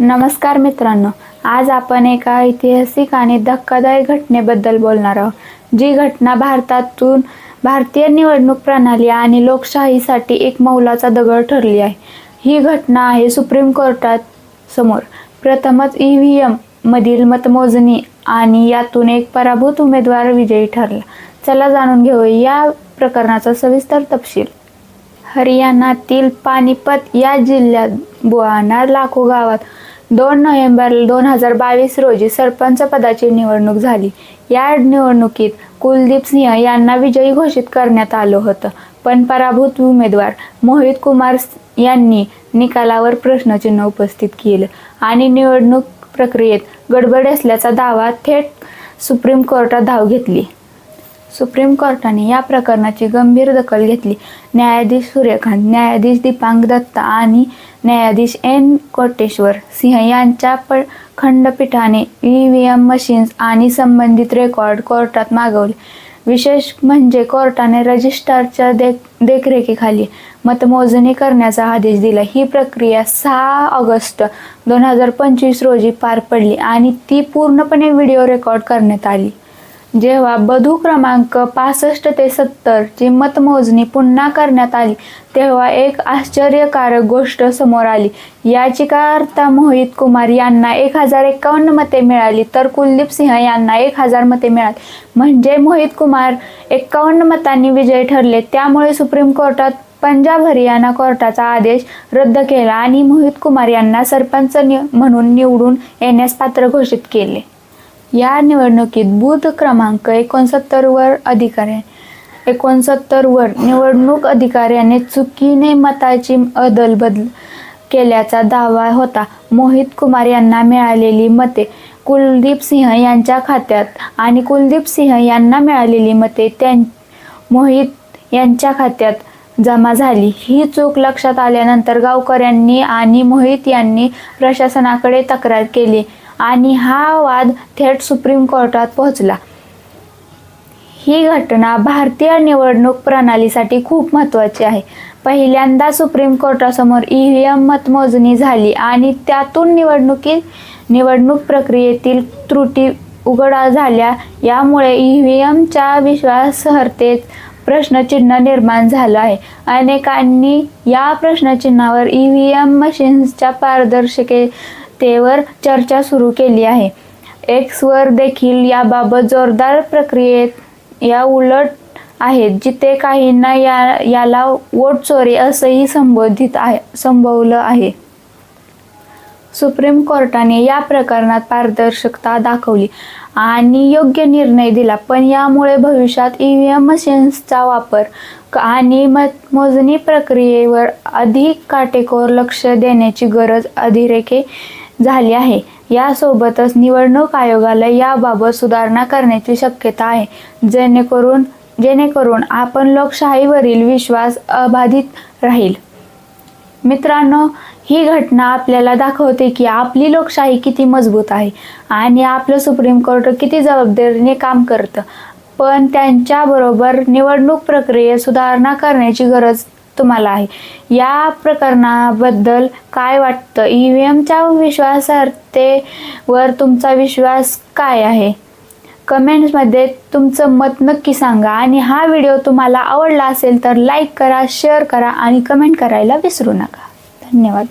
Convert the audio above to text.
नमस्कार मित्रांनो आज आपण एका ऐतिहासिक आणि धक्कादायक घटनेबद्दल बोलणार आहोत जी घटना भारतातून भारतीय निवडणूक प्रणाली आणि लोकशाहीसाठी एक मौलाचा दगड ठरली आहे. ही घटना आहे सुप्रीम कोर्टात समोर. प्रथमच ई व्ही एम मधील मतमोजणी आणि यातून एक पराभूत उमेदवार विजयी ठरला. चला जाणून घेऊया या प्रकरणाचा सविस्तर तपशील. हरियाणातील पानिपत या जिल्ह्यात बुआना लाखो गावात दोन नोव्हेंबर दोन हजार बावीस रोजी सरपंच पदाची निवडणूक झाली. या निवडणुकीत कुलदीप सिंह यांना विजयी घोषित करण्यात आलं होतं. पण पराभूत उमेदवार मोहित कुमार यांनी निकालावर प्रश्नचिन्ह उपस्थित केलं आणि निवडणूक प्रक्रियेत गडबड असल्याचा दावा थेट सुप्रीम कोर्टात धाव घेतली. सुप्रीम कोर्टाने या प्रकरणाची गंभीर दखल घेतली. न्यायाधीश सूर्यकांत न्यायाधीश दीपांक दत्ता आणि न्यायाधीश एन कोटेश्वर सिंह यांच्या प खंडपीठाने ई व्ही एम मशीन्स आणि संबंधित रेकॉर्ड कोर्टात मागवले. विशेष म्हणजे कोर्टाने रजिस्ट्रारच्या देख देखरेखीखाली मतमोजणी करण्याचा आदेश दिला. ही प्रक्रिया सहा ऑगस्ट दोन हजार पंचवीस रोजी पार पडली आणि ती पूर्णपणे व्हिडिओ रेकॉर्ड करण्यात आली. जेव्हा बधू क्रमांक पासष्ट ते सत्तर ची मतमोजणी पुन्हा करण्यात आली तेव्हा एक आश्चर्यकारक गोष्ट समोर आली. याचिकाकर्ता मोहित कुमार यांना एक हजार एकावन्न मते मिळाली तर कुलदीप सिंह यांना एक हजार मते मिळाली. म्हणजे मोहित कुमार एकावन्न मतांनी विजयी ठरले त्यामुळे सुप्रीम कोर्टात पंजाब हरियाणा कोर्टाचा आदेश रद्द केला आणि मोहित कुमार यांना सरपंच नि- म्हणून निवडून येण्यास पात्र घोषित केले. या निवडणुकीत बूथ क्रमांक एकोणसत्तरवर अधिकारी एकोणसत्तरवर निवडणूक अधिकाऱ्याने चुकीने मताची अदलबदल केल्याचा दावा होता. मोहित कुमार यांना मिळालेली मते कुलदीप सिंह यांच्या खात्यात आणि कुलदीप सिंह यांना मिळालेली मते त्यां मोहित यांच्या खात्यात जमा झाली. ही चूक लक्षात आल्यानंतर गावकऱ्यांनी आणि मोहित यांनी प्रशासनाकडे तक्रार केली. आणि हा वाद थेट सुप्रीम कोर्टात पोहोचला. ही घटना भारतीय निवडणूक प्रणालीसाठी खूप महत्त्वाची आहे. पहिल्यांदा सुप्रीम कोर्टासमोर ई व्ही एम मतमोजणी झाली आणि त्यातून निवडणुकी निवडणूक प्रक्रियेतील त्रुटी उघडा झाल्या. यामुळे ई व्ही एमच्या विश्वासार्हतेत प्रश्नचिन्ह निर्माण झालं आहे. अनेकांनी या प्रश्नचिन्हावर ई व्ही एम मशीन्सच्या तेवर चर्चा सुरू केली आहे. एक्सवर देखील याबाबत जोरदार प्रक्रियेत या उलट आहेत जिथे काहींना या याला वोट चोरी असंही संबोधित आहे संभवलं आहे. सुप्रीम कोर्टाने या प्रकरणात पारदर्शकता दाखवली आणि योग्य निर्णय दिला पण यामुळे भविष्यात ई व्ही एम मशीन्सचा वापर आणि मतमोजणी प्रक्रियेवर अधिक काटेकोर लक्ष देण्याची गरज अधिरेखे झाली आहे. यासोबतच निवडणूक आयोगाला याबाबत सुधारणा करण्याची शक्यता आहे. जेणेकरून जेणेकरून आपण लोकशाहीवरील विश्वास अबाधित राहील. मित्रांनो ही घटना आपल्याला दाखवते की आपली लोकशाही किती मजबूत आहे आणि आपलं सुप्रीम कोर्ट किती जबाबदारीने काम करतं. पण त्यांच्याबरोबर निवडणूक प्रक्रियेत सुधारणा करण्याची गरज तुम्हाला आहे. या प्रकरणाबद्दल काय वाटतं? ई व्ही एमच्या विश्वासार्हतेवर तुमचा विश्वास काय आहे? कमेंट्समध्ये तुमचं मत नक्की सांगा आणि हा व्हिडिओ तुम्हाला आवडला असेल तर लाईक करा शेअर करा आणि कमेंट करायला विसरू नका. धन्यवाद.